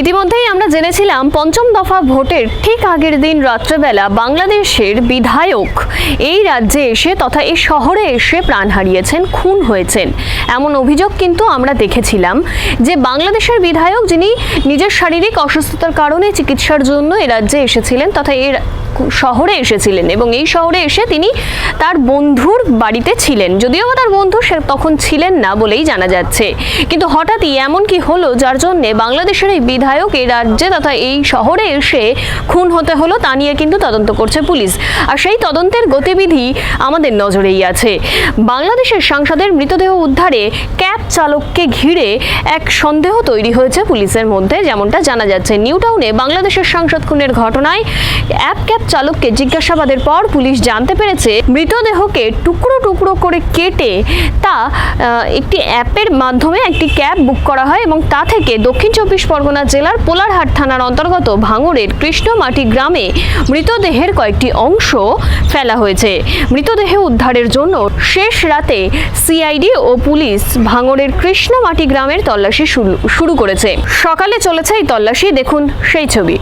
ইতিমধ্যেই আমরা জেনেছিলাম পঞ্চম দফা ভোটের ঠিক আগের দিন রাত্রেবেলা বাংলাদেশের বিধায়ক এই রাজ্যে এসে তথা এই শহরে এসে প্রাণ হারিয়েছেন, খুন হয়েছেন। এমন অভিযোগ কিন্তু আমরা দেখেছিলাম যে বাংলাদেশের বিধায়ক যিনি নিজের শারীরিক অসুস্থতার কারণে চিকিৎসার জন্য এ রাজ্যে এসেছিলেন তথা এর শহরে এসেছিলেন এবং এই শহরে এসে তিনি তার বন্ধুর বাড়িতে ছিলেন। যদিও তার বন্ধু সে তখন ছিলেন না বলেই জানা যাচ্ছে। কিন্তু হঠাৎই এমন কি হলো যার জন্যে বাংলাদেশের এই বিধায়ক এই রাজ্যে তথা এই শহরে এসে খুন হতে হলো, তা নিয়ে কিন্তু তদন্ত করছে পুলিশ। আর সেই তদন্তের গতিবিধি আমাদের নজরেই আছে। বাংলাদেশের সাংসদের মৃতদেহ উদ্ধারে ক্যাব চালককে ঘিরে এক সন্দেহ তৈরি হয়েছে পুলিশের মধ্যে, যেমনটা জানা যাচ্ছে। নিউ টাউনে বাংলাদেশের সাংসদ খুনের ঘটনায় অ্যাপ ক্যাব চালককে জিজ্ঞাসাবাদের পর পুলিশ জানতে পেরেছে, মৃতদেহকে টুকরো টুকরো করে কেটে তা একটি অ্যাপের মাধ্যমে একটি ক্যাব বুক করা হয় এবং তা থেকে দক্ষিণ চব্বিশ পরগনা জেলার পোলারহাট থানার অন্তর্গত ভাঙড়ের কৃষ্ণমাটি গ্রামে মৃতদেহের কয়েকটি অংশ ফেলা হয়েছে। মৃতদেহ উদ্ধারের জন্য শেষ রাতে সিআইডি ও পুলিশ ভাঙড়ের কৃষ্ণমাটি গ্রামের তল্লাশি শুরু করেছে। সকালে চলেছে এই তল্লাশি, দেখুন সেই ছবি।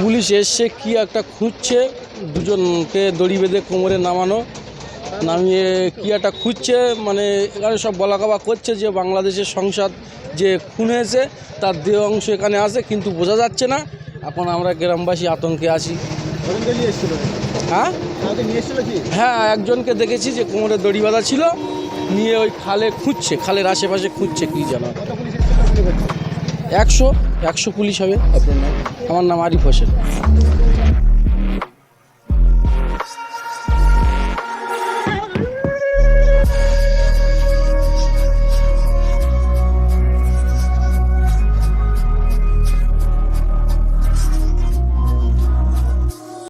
পুলিশ এসছে কি একটা খুঁজছে, দুজনকে দড়ি বেঁধে কোমরে নামানো, নামিয়ে কি একটা খুঁজছে মানে এখানে সব বলাকাবা করছে যে বাংলাদেশের সংসদ যে খুন হয়েছে, তার দেহ অংশ এখানে আছে, কিন্তু বোঝা যাচ্ছে না। এখন আমরা গ্রামবাসী আতঙ্কে আছি। হ্যাঁ? হ্যাঁ একজনকে দেখেছি যে কোমরে দড়ি বাঁধা ছিল নিয়ে ওই খালে খুঁজছে খালের আশেপাশে খুঁজছে কি জানা একশো একশো পুলিশ হবে আপনার নাম? আমার নাম আরিফ হোসেন।